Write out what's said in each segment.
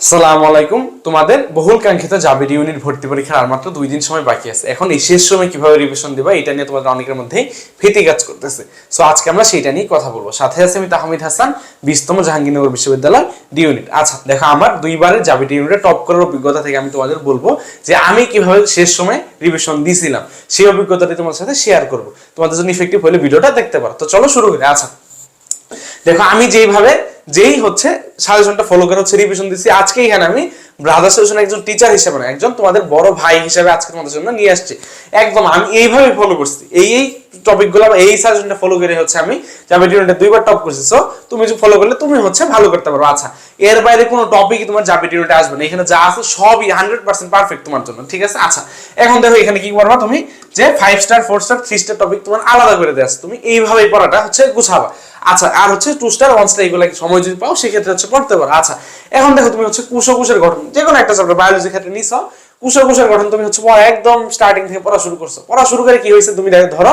সালাম আলাইকুম। তোমাদের বহুল কাঙ্ক্ষিত জাবির ইউনিট ভর্তি পরীক্ষার আর মাত্র দুই দিন সময় বাকি আছে। এখন এই শেষ সময় কীভাবে রিভিশন দিবা, এটা নিয়ে তোমাদের অনেকের মধ্যেই ভীতি কাজ করতেছে। সো আজকে আমরা সেইটা নিয়ে কথা বলব। সাথে আছে আমি তাহমিদ হাসান, বিশতম জাহাঙ্গীরনগর বিশ্ববিদ্যালয় ডি ইউনিট আচ্ছা দেখো, আমার দুইবারের জাবির ইউনিটে টপ করার অভিজ্ঞতা থেকে আমি তোমাদের বলব যে আমি কীভাবে শেষ সময় রিভিশন দিয়েছিলাম সেই অভিজ্ঞতাটি তোমাদের সাথে শেয়ার করব। তোমাদের জন্য ইফেক্টিভ হলে ভিডিওটা দেখতে পারো। তো চলো শুরু করি। আচ্ছা দেখো, আমি যেইভাবে যেই হচ্ছে সাজেশনটা ফলো করে হচ্ছে রিভিশন দিচ্ছি। আজকে এখানে আমি ব্রাদার সাজেশন একজন টিচার হিসেবে না, একজন তোমাদের বড় ভাই হিসেবে আজকে তোমাদের জন্য নিয়ে আসছি। একদম আমি এইভাবে ফলো করছি। এই এই টপিকগুলো এই সাজেশনটা ফলো করে হচ্ছে আমি যাবে টিউনিটে দুইবার টপ করছি। সো তুমি যে ফলো করলে তুমি হচ্ছে ভালো করতে পারো। আচ্ছা এর বাইরে কোনো টপিকই তোমার যাবে টিউনিটে আসবে না। এখানে যা আছে সবই হান্ড্রেড পার্সেন্ট পারফেক্ট তোমার জন্য, ঠিক আছে? আচ্ছা এখন দেখো এখানে কি করবা তুমি? যে five star four star three star topic তোমার আলাদা করে দেওয়া তুমি এইভাবেই পড়াটা হচ্ছে গুছাবা। আচ্ছা আর হচ্ছে টু স্টার ওয়ান স্টার এগুলো সময় যদি পাও, সেক্ষেত্রে হচ্ছে পড়তে পারো। আচ্ছা এখন দেখো তুমি হচ্ছে কুশ কুশের গঠন যে কোনো একটা চ্যাপ্টার বায়োলজির ক্ষেত্রে নিছ কুশ কুশের গঠন তুমি হচ্ছে পড়া, একদম স্টার্টিং থেকে পড়া শুরু করছ। পড়া শুরু করে কি হয়েছে তুমি দেখো, ধরো,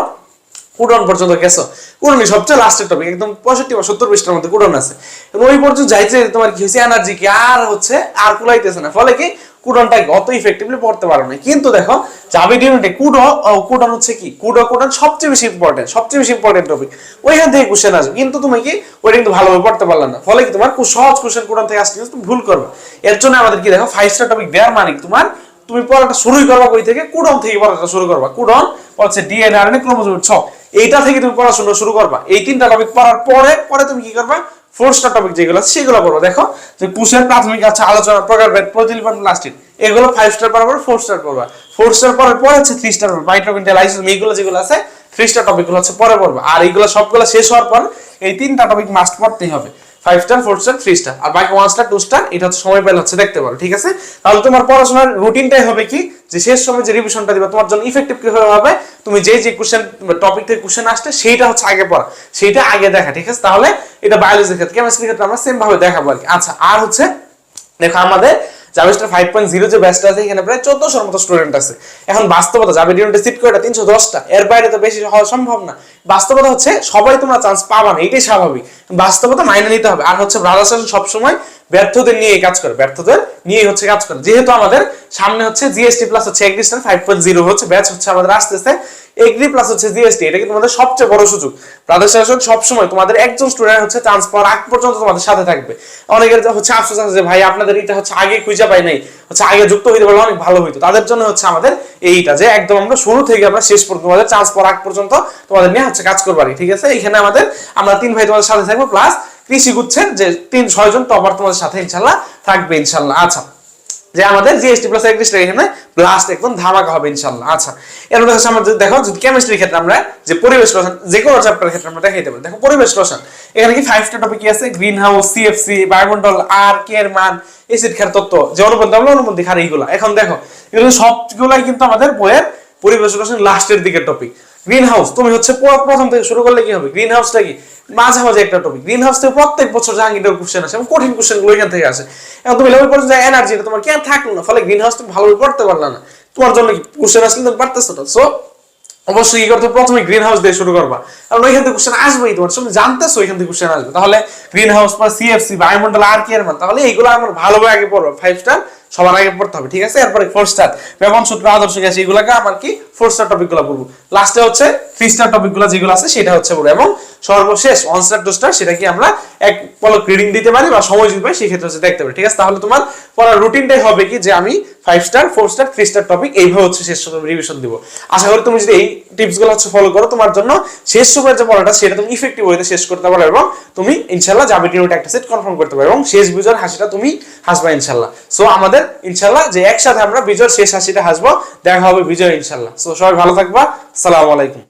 কুডন পর্যন্ত গেছো। কুডনই সবচেয়ে লাস্টের টপিক একদম পঁয়ষট্টি বা সত্তর পৃষ্ঠার মধ্যে কুডন আছে। এবং ওই পর্যন্ত যাইতে তোমার কি হয়েছে এনার্জি কি আর হচ্ছে আর কুলাইতেছে না। ফলে কি কুডনটা অত ইফেক্টিভলি পড়তে পারো না কিন্তু দেখো জাভি ইউনিটে কুডো কুডন হচ্ছে কি? কুডো কুডন সবচেয়ে বেশি ইম্পর্টেন্ট সবচেয়ে বেশি ইম্পর্টেন্ট টপিক ওইখান থেকে কোশ্চেন আসবে। কিন্তু তুমি কি, ওইটা কিন্তু ভালোভাবে পড়তে পারলে না। ফলে কি তোমার খুব সহজ কোশ্চেন কুডন থেকে আসলে তুমি ভুল করবে। এর জন্য আমাদের কি দেখো ফাইভ স্টার টপিক দেওয়ার মানে তোমার, তুমি পড়াটা শুরুই করবা কই থেকে, কুডন থেকে পড়াটা শুরু করবা। কুডন হচ্ছে ডিএনএ আরএনএ ক্রোমোজোম ছক। এইটা থেকে তুমি পড়াশোনা শুরু করবা। এই তিনটা টপিক পড়ার পরে পরে তুমি কি করবা? ফোর স্টার টপিক যেগুলো সেগুলো পড়ব। দেখো, যে কুশের প্রাথমিক আছে, আলোচনা, প্রকারভেদ, প্রতিলিপন লাস্টিক এগুলো ফাইভ স্টার পড়ার পরে ফোর স্টার পড়বা। ফোর স্টার পরে থ্রি স্টার এইগুলো যেগুলো আছে থ্রি স্টার টপিকগুলো পরে পড়বা। আর এইগুলো সবগুলো শেষ হওয়ার পর এই তিনটা টপিক মাস্ট পড়তেই হবে। Five star four star three star আর বাকি ওয়ান স্টার টু স্টার এটা সময় পেলে হচ্ছে দেখতে পারো, ঠিক আছে? তাহলে তোমার পড়াশোনার রুটিনটাই হবে কি? যে শেষ সময় যে রিভিশনটা দিবা, তোমার জন্য ইফেক্টিভ কীভাবে হবে? তুমি যে যে কোশ্চেন টপিক থেকে কোশ্চেন আসছে, সেইটা হচ্ছে আগে পড়া। সেইটা আগে দেখা, ঠিক আছে? তাহলে এটা বায়োলজির ক্ষেত্রে কেমিস্ট্রির ক্ষেত্রে আমরা সেম ভাবে দেখাবো আর কি। আচ্ছা আর হচ্ছে, দেখো আমাদের জাভিস্টার ফাইভ পয়েন্ট জিরো যে ব্যাচটা আছে, এখানে প্রায় চোদ্দশোর মতো স্টুডেন্ট আছে। এখন বাস্তবতা জাভে ইউনিটে সিট করে তিনশো দশটা, এর বাইরে তো বেশি হওয়া সম্ভব না। বাস্তবতা হচ্ছে, সবাই তোমরা চান্স পাবা না, এটাই স্বাভাবিক। বাস্তবতা মাইনে নিতে হবে। আর হচ্ছে ব্রাদার্স সবসময় ব্যর্থদের নিয়ে কাজ করে, ব্যর্থদের নিয়ে হচ্ছে কাজ করে। যেহেতু আমাদের সামনে হচ্ছে জিএসটি প্লাস হচ্ছে এগ্রিস্টার ফাইভ পয়েন্ট জিরো হচ্ছে ব্যাচ হচ্ছে আমাদের আসতেছে এগ্রি প্লাস হচ্ছে জিএসটি এটা কি তোমাদের সবচেয়ে বড় সুযোগ। ব্রাদার সেশন সবসময় তোমাদের একজন স্টুডেন্ট হচ্ছে চান্স পাওয়ার আগ পর্যন্ত তোমাদের সাথে থাকবে। অনেকের হচ্ছে আফসোস আছে যে, ভাই, আপনাদের এটা হচ্ছে আগে খুঁজে পাই নাই, হচ্ছে আগে যুক্ত হইতে পারলে অনেক ভালো হইতো। তাদের জন্য হচ্ছে আমাদের এইটা যে, একদম আমরা শুরু থেকে আমরা শেষ পর্যন্ত তোমাদের চান্স পাওয়ার আগ পর্যন্ত তোমাদের নিয়ে হচ্ছে কাজ করবারই ঠিক আছে? এখানে আমাদের আমরা তিন ভাই তোমাদের সাথে থাকব প্লাস কৃষি গুচ্ছের যে তিন ছয়জন টপার তোমাদের সাথে ইনশাল্লাহ থাকবে ইনশাল্লাহ আচ্ছা। যে আমাদের জিএসটি প্লাস এগ্রিস্টার এখানে ব্লাস্ট একদম ধামাকা হবে ইনশাল্লাহ আচ্ছা। এর মধ্যে হচ্ছে আমাদের, দেখো, যদি কেমিস্ট্রির ক্ষেত্রে আমরা যে পরিবেশ রসায়ন যে কোনো চ্যাপ্টারের ক্ষেত্রে আমরা দেখাইতে পারি দেখো, পরিবেশ রসায়ন এখানে কি ফাইভটা টপিক কি আছে? গ্রিন হাউস সিএফসি বায়ুমন্ডল আর কে এর মান এসিড ক্ষার তত্ত্ব, যে অনুবন্ধ, আমরা অনুবন্ধী ক্ষার এইগুলো। এখন দেখো, এগুলো সবগুলাই কিন্তু আমাদের বইয়ের পরিবেশ রসায়ন লাস্টের দিকের টপিক গ্রিন হাউস তুমি হচ্ছে প্রথম থেকে শুরু করলে কি হবে? গ্রিন হাউসটা কি? মাঝামাঝি একটা টপিক গ্রিন হাউস থেকে প্রত্যেক বছর জাহাঙ্গীরের কোশ্চেন আসে এবং কঠিন কোশ্চেনগুলো এখান থেকে আসে। এখন তুমি লেভেল পর্যন্ত এনার্জি তোমার কেন থাকল না? ফলে গ্রিন হাউস তুমি ভালোভাবে পড়তে পারলা না। তোমার জন্য কোশ্চেন আসলে তুমি পারতেছো না? সো অবশ্যই কি করতে প্রথমে গ্রিন হাউস দিয়ে শুরু করবা। কারণ ওইখান থেকে কোশ্চেন আসবেই তোমার। তুমি জানতেছো ওইখান থেকে কোশ্চেন আসবে। তাহলে গ্রিন হাউস বা সিএফসি বায়ুমন্ডল আর কি এর মান তাহলে এইগুলো আমার ভালোভাবে আগে পড়ব। ফাইভ স্টার সবার আগে পড়তে হবে, ঠিক আছে? এরপরে ফোর স্টার ব্যবহার সূত্র, আদর্শ গ্যাস এগুলোকে আমার কি? ফোর স্টার টপিকগুলো পড়ব লাস্টে হচ্ছে থ্রি স্টার টপিকগুলো যেগুলো আছে, সেটা হচ্ছে পড়ব এবং সর্বশেষ ওয়ান স্টার টু স্টার সেটা কি আমরা এক পলক রিডিং দিতে পারি বা সময় দিতে পারি, সেক্ষেত্রে হচ্ছে দেখতে পারি, ঠিক আছে? তাহলে তোমার পড়ার রুটিনটাই হবে কি যে আমি five star four star three star topic এইভাবে হচ্ছে শেষ সময় রিভিশন দিব। আশা করি তুমি যদি এই টিপসগুলো হচ্ছে ফলো করো, তোমার জন্য শেষ সময়ের যে পড়াটা, সেটা তুমি ইফেক্টিভ ওয়েতে শেষ করতে পারো এবং তুমি ইনশাল্লাহ যাবে একটা সেট কনফার্ম করতে পারো এবং শেষ বিজয়ের হাসিটা তুমি হাসবা ইনশাল্লাহ সো আমাদের, ইনশাল্লাহ, যে একসাথে আমরা বিজয়ের শেষ হাসিটা হাসবো, দেখা হবে বিজয়, ইনশাল্লাহ। সো সবাই ভালো থাকবা। সালাম আলাইকুম।